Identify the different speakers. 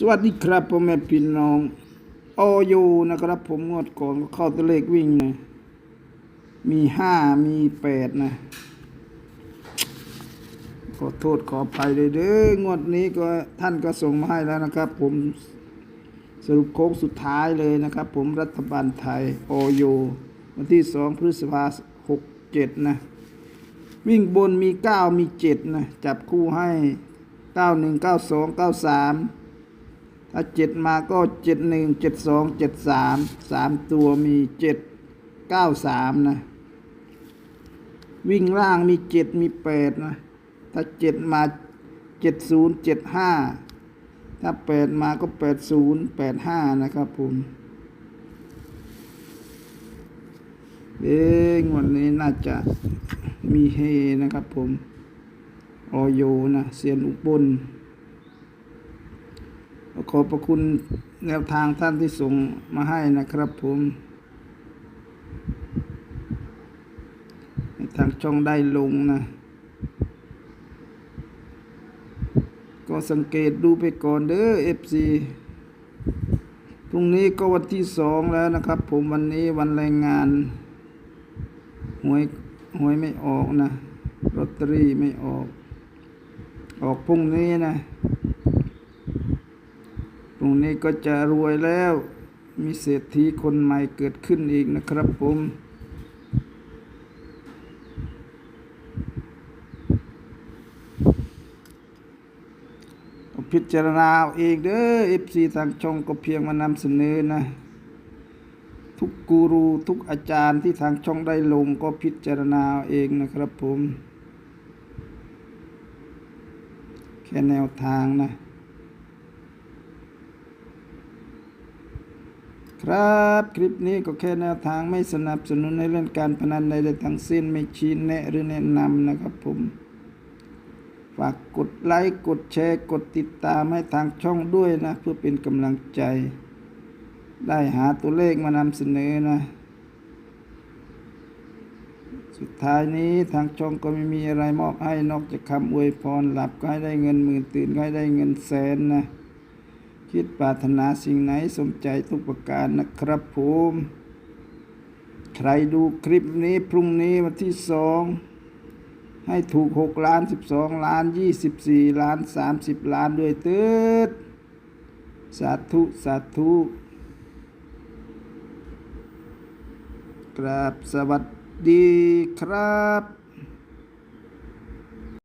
Speaker 1: สวัสดีครับพ่อแม่พี่น้องโอยูนะครับ ผมงวดก่อนก็เข้าตัวเลขวิ่งนะมีห้ามีแปดนะขอโทษขออภัยเลยเด้องวดนี้ก็ท่านก็ส่งมาให้แล้วนะครับ ผมสรุปโค้งสุดท้ายเลยนะครับ ผมรัฐบาลไทยโอยูวันที่สองพฤษภาหกเจ็ดนะ วิ่งบนมีเก้ามีเจ็ดนะ จับคู่ให้เก้าหนึ่งเก้าสองเก้าสาม ถ้าเจ็ดมาก็เจ็ดหนึ่งเจ็ดสองเจ็ดสามสามตัวมีเจ็ดเก้าสามนะ วิ่งล่างมีเจ็ดมีแปดนะ ถ้าเจ็ดมาเจ็ดศูนย์เจ็ดห้าถ้าแปดมาก็แปดศูนย์แปดห้านะครับผมเอ๊งวันนี้น่าจะมีเฮนะครับผม ออโยนะเซียนอุบล ขอบพระคุณแนวทางท่านที่ส่งมาให้นะครับผมทางช่องได้ลงนะ ก็สังเกตดูไปก่อนเด้อ FC พรุ่งนี้ก็วันที่สองแล้วนะครับ ผมวันนี้วันแรงงาน หวยหวยไม่ออกนะลอตเตอรี่ไม่ออก ออกพรุ่งนี้นะ รงนี้ก็จะรวยแล้ว มีเศรษฐีคนใหม่เกิดขึ้นอีกนะครับผมพิจารณาเองเด้อ FC ทางช่องก็เพียงมานำเสนอนะ ทุกกูรูทุกอาจารย์ที่ทางช่องได้ลงก็พิจารณาเองนะครับผม แค่แนวทางนะ ครับ คลิปนี้ก็แค่แนวทางไม่สนับสนุนในเรื่องการพนันใดๆทั้งสิ้นไม่ชี้แนะหรือแนะนำนะครับผม ฝากกดไลค์กดแชร์กดติดตามให้ทางช่องด้วยนะ เพื่อเป็นกำลังใจ ได้หาตัวเลขมานำเสนอนะ สุดท้ายนี้ทางช่องก็ไม่มีอะไรมอบให้นอกจากคำอวยพรหลับก็ให้ได้เงินหมื่นตื่นก็ให้ได้เงินแสนนะ คิดปรารถนาสิ่งไหนสมใจทุกประการนะครับผมใครดูคลิปนี้พรุ่งนี้วันที่สองให้ถูกหกล้านสิบสองล้านยี่สิบสี่ล้านสามสิบล้านด้วยเติดสาธุ สาธุกราบสวัสดีครับ